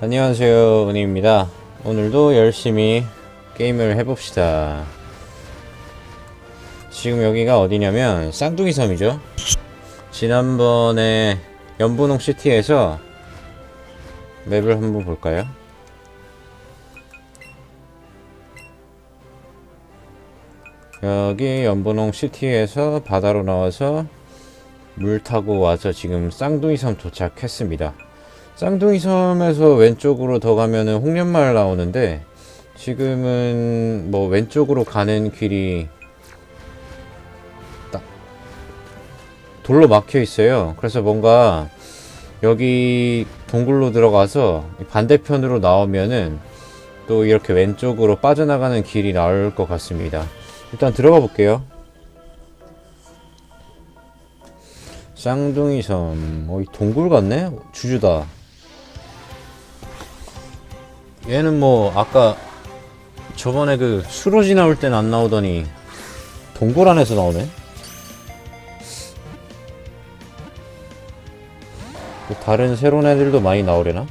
안녕하세요 은희입니다. 오늘도 열심히 게임을 해봅시다. 지금 여기가 어디냐면 쌍둥이 섬이죠. 지난번에 연분홍 시티에서 맵을 한번 볼까요? 여기 연분홍 시티에서 바다로 나와서 물 타고 와서 지금 쌍둥이 섬 도착했습니다 쌍둥이 섬에서 왼쪽으로 더 가면은 홍련마을 나오는데 지금은 뭐 왼쪽으로 가는 길이 딱 돌로 막혀 있어요. 그래서 뭔가 여기 동굴로 들어가서 반대편으로 나오면은 또 이렇게 왼쪽으로 빠져나가는 길이 나올 것 같습니다. 일단 들어가 볼게요. 쌍둥이 섬, 어, 이 동굴 같네? 주주다. 얘는 뭐 아까 저번에 그 수로지 나올 땐 안 나오더니 동굴 안에서 나오네. 또 다른 새로운 애들도 많이 나오려나?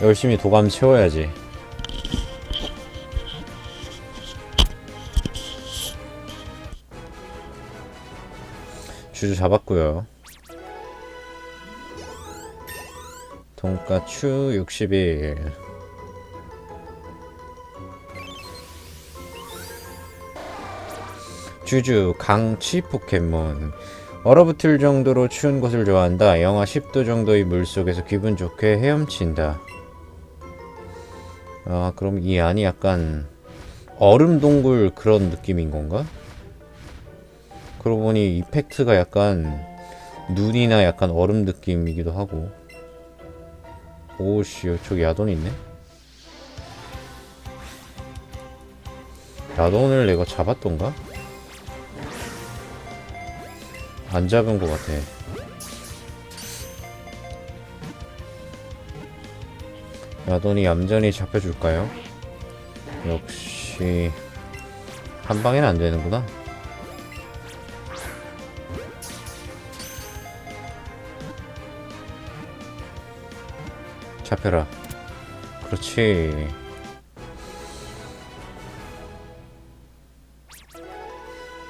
열심히 도감 채워야지. 주주 잡았고요. 돈가추 61 주주 강치 포켓몬. 얼어붙을 정도로 추운 곳을 좋아한다. 영하 10도 정도의 물속에서 기분 좋게 헤엄친다. 아 그럼 이 안이 약간 얼음 동굴 그런 느낌인 건가? 그러고 보니 이펙트가 약간 눈이나 약간 얼음 느낌이기도 하고 오씨 저기 야돈 있네 야돈을 내가 잡았던가? 안 잡은 것 같아 야돈이 얌전히 잡혀줄까요? 역시 한 방에는 안 되는구나 잡혀라. 그렇지.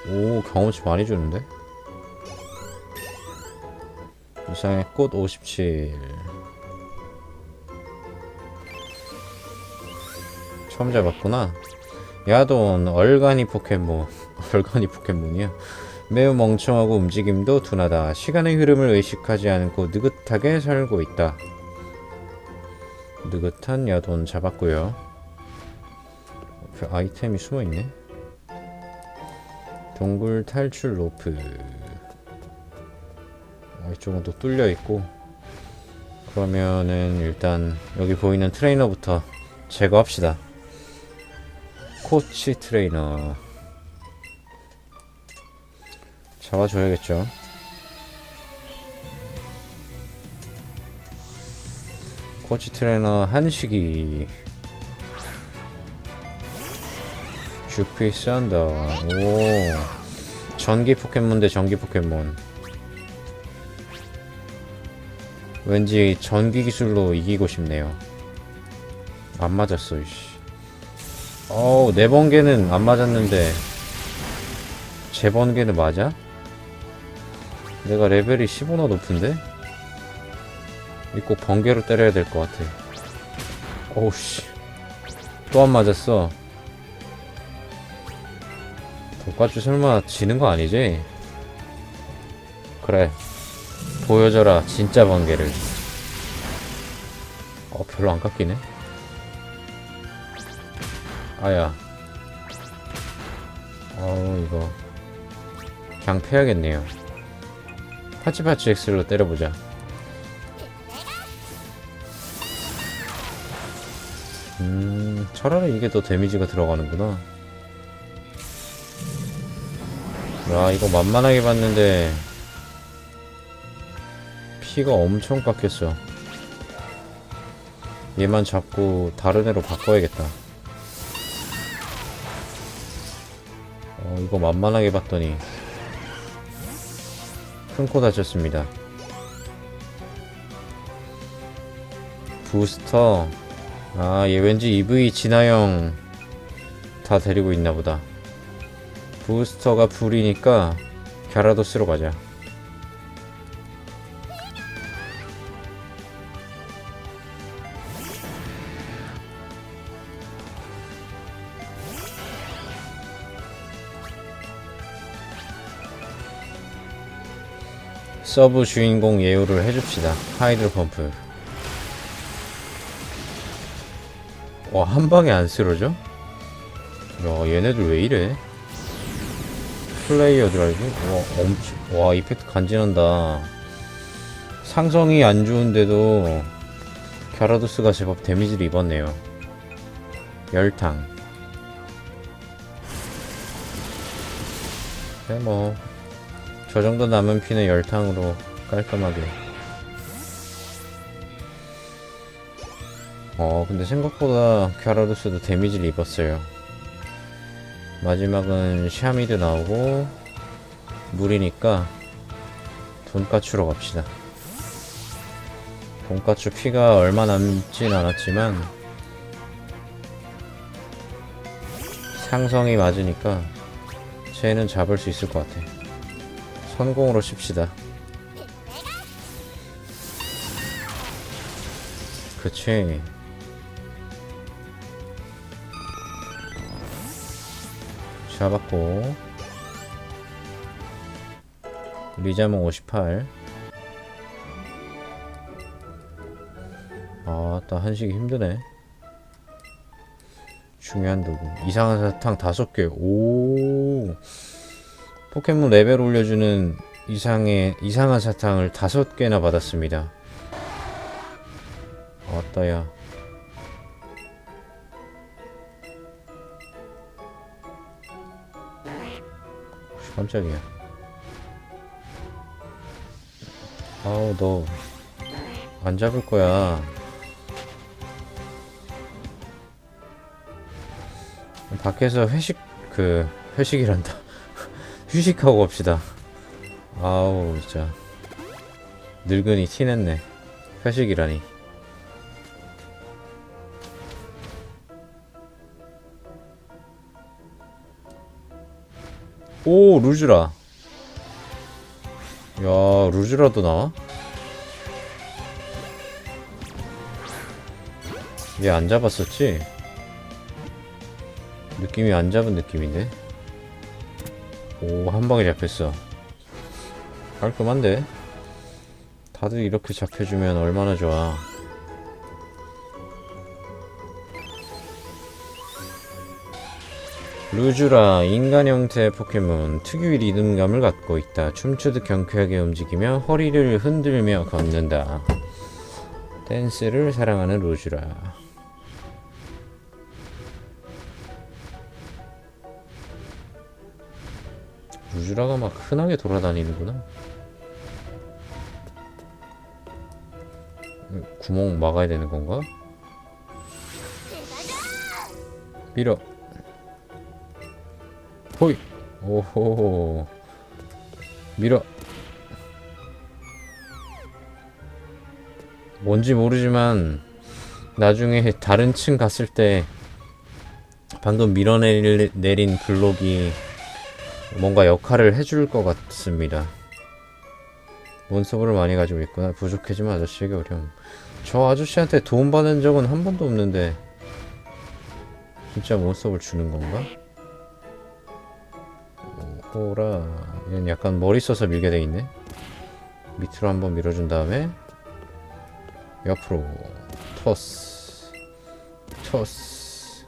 오, 경험치 많이 주는데? 이상의 꽃 57. 처음 잡았구나. 야돈, 얼간이 포켓몬. 얼간이 포켓몬이야. 매우 멍청하고 움직임도 둔하다. 시간의 흐름을 의식하지 않고 느긋하게 살고 있다. 느긋한 야돈 잡았고요. 그 아이템이 숨어 있네. 동굴 탈출 로프. 아, 이쪽은 또 뚫려 있고. 그러면은 일단 여기 보이는 트레이너부터 제거합시다. 코치 트레이너. 잡아줘야겠죠. 코치 트레이너 한식이 주피 썬더. 오. 전기 포켓몬 대 전기 포켓몬. 왠지 전기 기술로 이기고 싶네요. 안 맞았어 이씨. 어우 네 번개는 안 맞았는데. 제 번개는 맞아? 내가 레벨이 15나 높은데? 이거 꼭 번개로 때려야 될 것 같아. 오우씨. 또 안 맞았어. 돈까스 설마 지는 거 아니지? 그래. 보여줘라, 진짜 번개를. 어, 별로 안 깎이네. 아야. 어우, 이거. 그냥 패야겠네요. 파치파치 엑스로 때려보자. 음, 차라리 이게 더 데미지가 들어가는구나. 야, 이거 만만하게 봤는데, 피가 엄청 깎였어. 얘만 잡고 다른 애로 바꿔야겠다. 어, 이거 만만하게 봤더니, 큰 코 다쳤습니다. 부스터 아 얘 왠지 EV 진화형 다 데리고 있나 보다 부스터가 불이니까 갸라도스로 가자 서브 주인공 예우를 해줍시다. 하이드로 펌프. 와, 한 방에 안 쓰러져? 야, 얘네들 왜 이래? 플레이어 드라이브? 와, 엄청, 와, 이펙트 간지난다. 상성이 안 좋은데도 갸라도스가 제법 데미지를 입었네요. 열탕. 그래, 뭐, 저 정도 남은 피는 열탕으로 깔끔하게. 어, 근데 생각보다 갸라도스도 데미지를 입었어요. 마지막은 샤미드 나오고, 물이니까 돈까추로 갑시다. 돈까추 피가 얼마 남진 않았지만, 상성이 맞으니까 쟤는 잡을 수 있을 것 같아. 성공으로 칩시다. 그치. 잡았고. 리자몽 58. 아, 따 한식이 힘드네. 중요한 도구. 이상한 사탕 다섯 개. 오. 포켓몬 레벨 올려주는 이상의 이상한 사탕을 다섯 개나 받았습니다. 왔다야. 깜짝이야. 아우 너 안 잡을 거야. 밖에서 회식 그 회식이란다. 휴식하고 갑시다. 아우 진짜 늙은이 티냈네. 회식이라니. 오 루즈라. 야 루즈라도 나와? 얘 안 잡았었지? 느낌이 안 잡은 느낌인데? 오, 한 방에 잡혔어. 깔끔한데? 다들 이렇게 잡혀주면 얼마나 좋아. 루즈라, 인간 형태의 포켓몬, 특유의 리듬감을 갖고 있다. 춤추듯 경쾌하게 움직이며 허리를 흔들며 걷는다. 댄스를 사랑하는 루즈라. 루즈라가 막 흔하게 돌아다니는구나. 구멍 막아야 되는 건가? 밀어. 호이. 오호. 밀어. 뭔지 모르지만 나중에 다른 층 갔을 때 방금 밀어내린 블록이 뭔가 역할을 해줄 것 같습니다. 몬스터를 많이 가지고 있구나. 부족해지면 아저씨에게 어려움. 저 아저씨한테 도움받은 적은 한 번도 없는데 진짜 몬스터를 주는 건가? 오라 얘는 약간 머리 써서 밀게 돼 있네. 밑으로 한번 밀어준 다음에 옆으로 토스 토스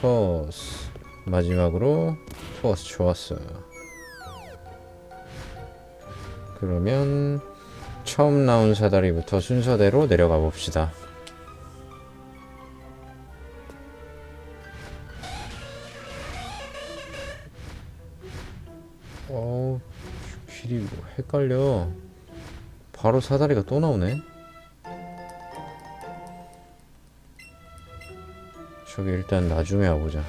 토스 마지막으로 토스 좋았어. 그러면 처음 나온 사다리부터 순서대로 내려가 봅시다. 어, 길이 뭐 헷갈려. 바로 사다리가 또 나오네. 저기 일단 나중에 와보자.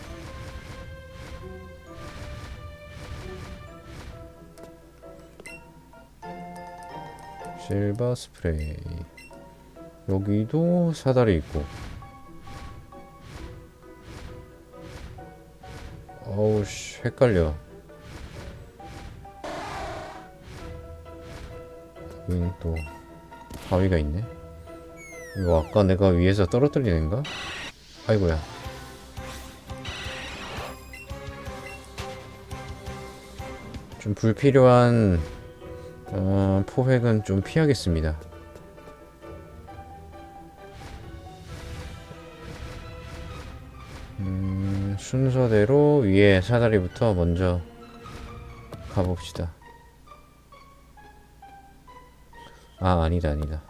실버 스프레이 여기도 사다리 있고 어우 씨 헷갈려 여기는 또 바위가 있네 이거 아까 내가 위에서 떨어뜨린 애인가? 아이고야 좀 불필요한 어, 포획은 좀 피하겠습니다 음, 순서대로 위에 사다리부터 먼저 가봅시다. 아, 아니다, 아니다.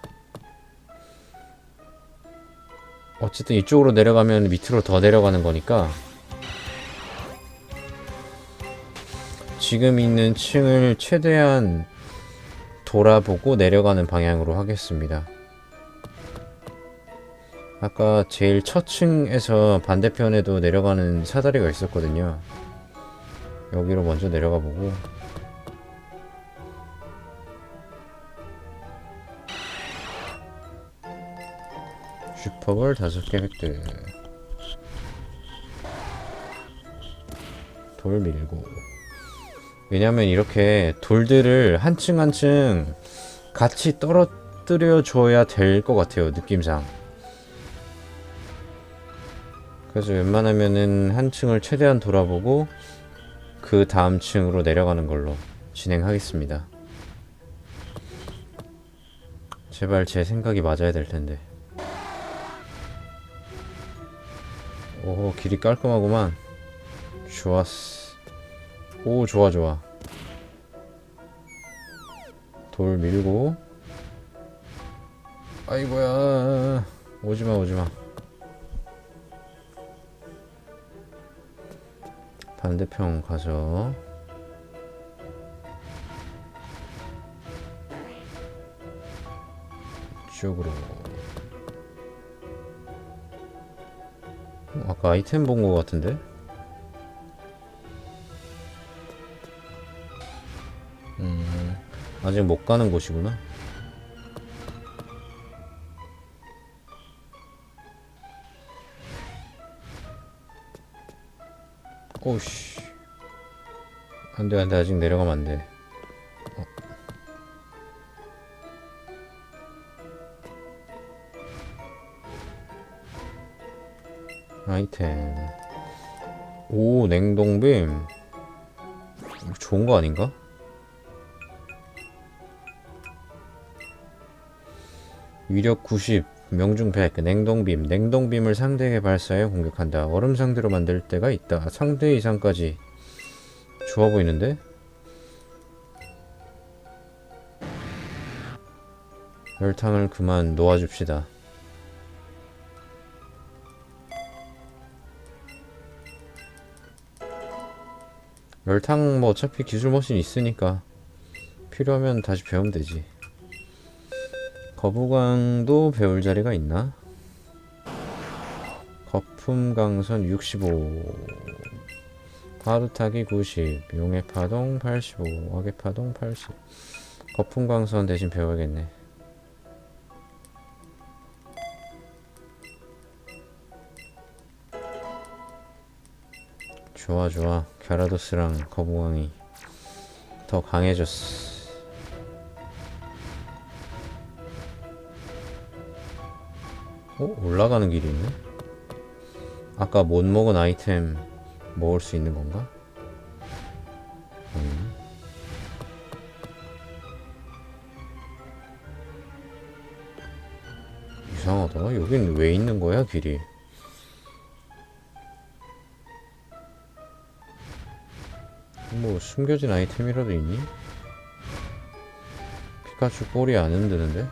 어쨌든 이쪽으로 내려가면 밑으로 더 내려가는 거니까 지금 있는 층을 최대한 돌아보고 내려가는 방향으로 하겠습니다. 아까 제일 첫 층에서 반대편에도 내려가는 사다리가 있었거든요. 여기로 먼저 내려가 보고 슈퍼볼 다섯 개 획득 돌 밀고 왜냐면 이렇게 돌들을 한 층 한 층 같이 떨어뜨려 줘야 될 것 같아요 느낌상 그래서 웬만하면은 한 층을 최대한 돌아보고 그 다음 층으로 내려가는 걸로 진행하겠습니다. 제발 제 생각이 맞아야 될 텐데. 오, 길이 깔끔하구만. 좋았어. 오, 좋아, 좋아. 돌 밀고. 아이고야. 오지마, 오지마. 반대편 가서 이쪽으로 아까 아이템 본 거 같은데? 음, 아직 못 가는 곳이구나. 오씨. 안 돼, 안 돼. 아직 내려가면 안 돼. 아이템. 오, 냉동빔. 좋은 거 아닌가? 위력 90, 명중 100, 냉동빔. 냉동빔을 상대에게 발사해 공격한다. 얼음 상대로 만들 때가 있다. 상대 이상까지. 좋아 보이는데? 열탕을 그만 놓아줍시다. 열탕 뭐 어차피 기술 머신 있으니까 필요하면 다시 배우면 되지. 거부광도 배울 자리가 있나? 거품강선 65 파도타기 90 용의 파동 85 어의 파동 80 거품강선 대신 배워야겠네 좋아 좋아 갸라도스랑 거부광이 더 강해졌어 어? 올라가는 길이 있네? 아까 못 먹은 아이템 먹을 수 있는 건가? 음. 이상하다. 여긴 왜 있는 거야, 길이? 뭐 숨겨진 아이템이라도 있니? 피카츄 꼬리 안 흔드는데?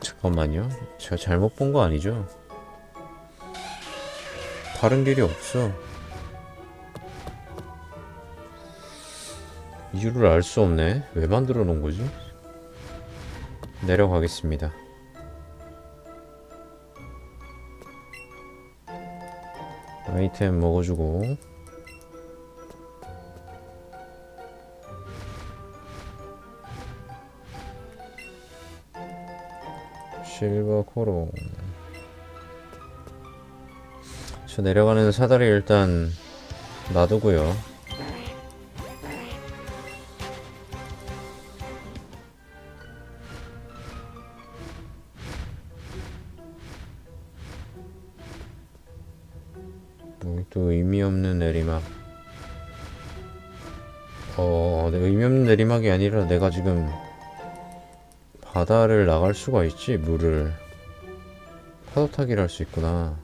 잠깐만요. 제가 잘못 본 거 아니죠? 다른 길이 없어. 이유를 알 수 없네. 왜 만들어 놓은 거지? 내려가겠습니다. 아이템 먹어주고. 실버 코로 저 내려가는 사다리 일단 놔두고요. 또 의미 없는 내리막. 어, 내 의미 없는 내리막이 아니라 내가 지금 바다를 나갈 수가 있지 물을. 파도 타기를 할 수 있구나.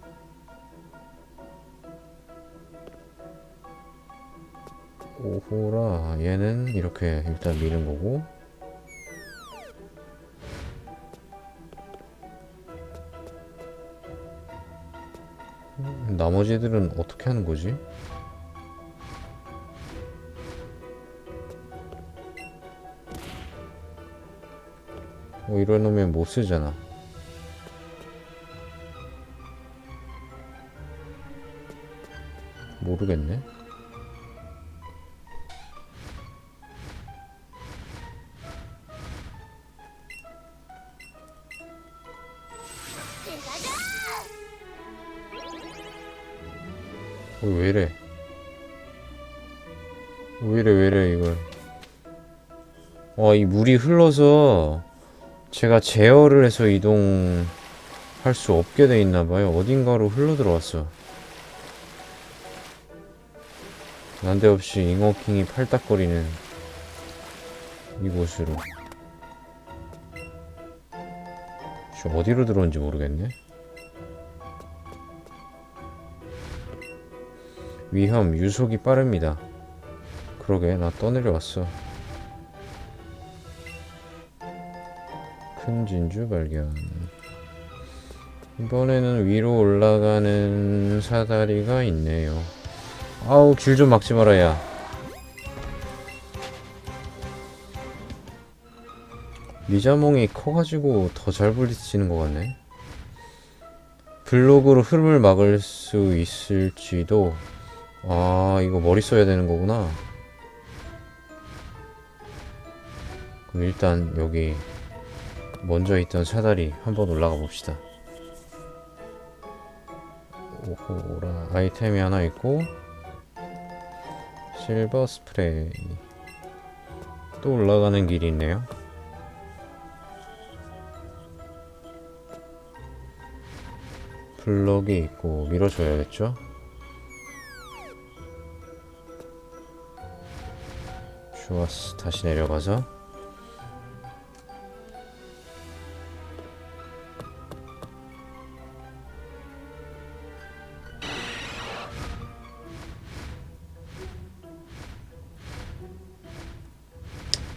오호라 얘는 이렇게 일단 미는 거고 나머지들은 어떻게 하는 거지? 뭐 이런 놈면 못 쓰잖아. 모르겠네. 어, 왜 이래? 왜 이래, 왜 이래, 이걸. 와, 이 물이 흘러서 제가 제어를 해서 이동할 수 없게 돼 있나 봐요. 어딘가로 흘러 들어왔어. 난데없이 잉어킹이 팔딱거리는 이곳으로. 저 어디로 들어온지 모르겠네. 위험, 유속이 빠릅니다. 그러게, 나 떠내려왔어. 큰 진주 발견. 이번에는 위로 올라가는 사다리가 있네요. 아우, 길 좀 막지 마라, 야. 미자몽이 커가지고 더 잘 부딪히는 것 같네. 블록으로 흐름을 막을 수 있을지도. 아, 이거 머리 써야 되는 거구나. 그럼 일단 여기 먼저 있던 사다리 한번 올라가 봅시다. 오호라 아이템이 하나 있고 실버 스프레이 또 올라가는 길이 있네요. 블럭이 있고 밀어줘야겠죠? 좋았어. 다시 내려가서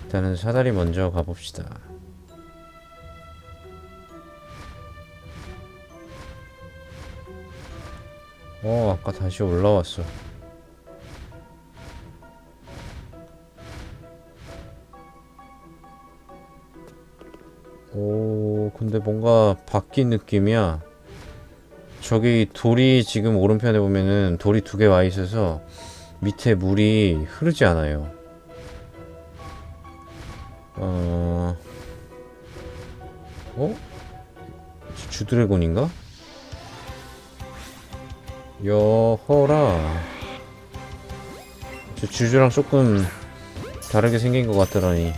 일단은 사다리 먼저 가봅시다. 어, 아까 다시 올라왔어. 근데 뭔가 바뀐 느낌이야. 저기 돌이 지금 오른편에 보면은 돌이 두 개 와 있어서 밑에 물이 흐르지 않아요. 어, 어? 주- 주드래곤인가? 여허라. 저 주주랑 조금 다르게 생긴 것 같더라니.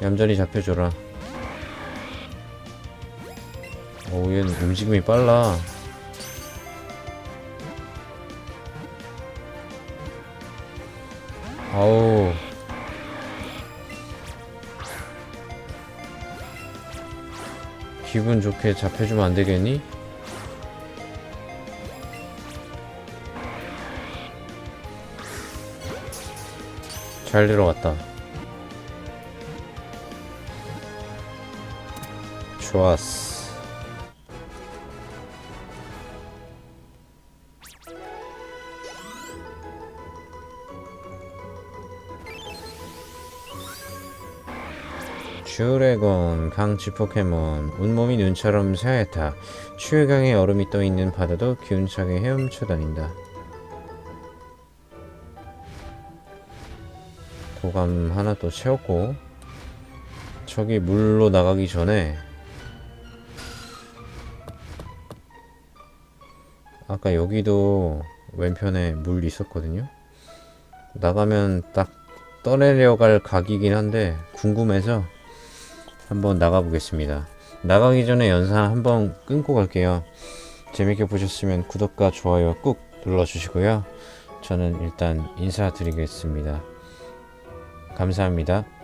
얌전히 잡혀줘라. 오, 얘는 움직임이 빨라. 아우. 기분 좋게 잡혀주면 안 되겠니? 잘 들어갔다. 좋았어. 슈레곤 강치 포켓몬 온몸이 눈처럼 새하얗다 추위강에 얼음이 떠있는 바다도 기운차게 헤엄쳐 다닌다 도감 하나 또 채웠고 저기 물로 나가기 전에 아까 여기도 왼편에 물 있었거든요. 나가면 딱 떠내려갈 각이긴 한데 궁금해서 한번 나가 보겠습니다. 나가기 전에 영상 한번 끊고 갈게요. 재밌게 보셨으면 구독과 좋아요 꾹 눌러주시고요. 저는 일단 인사드리겠습니다. 감사합니다.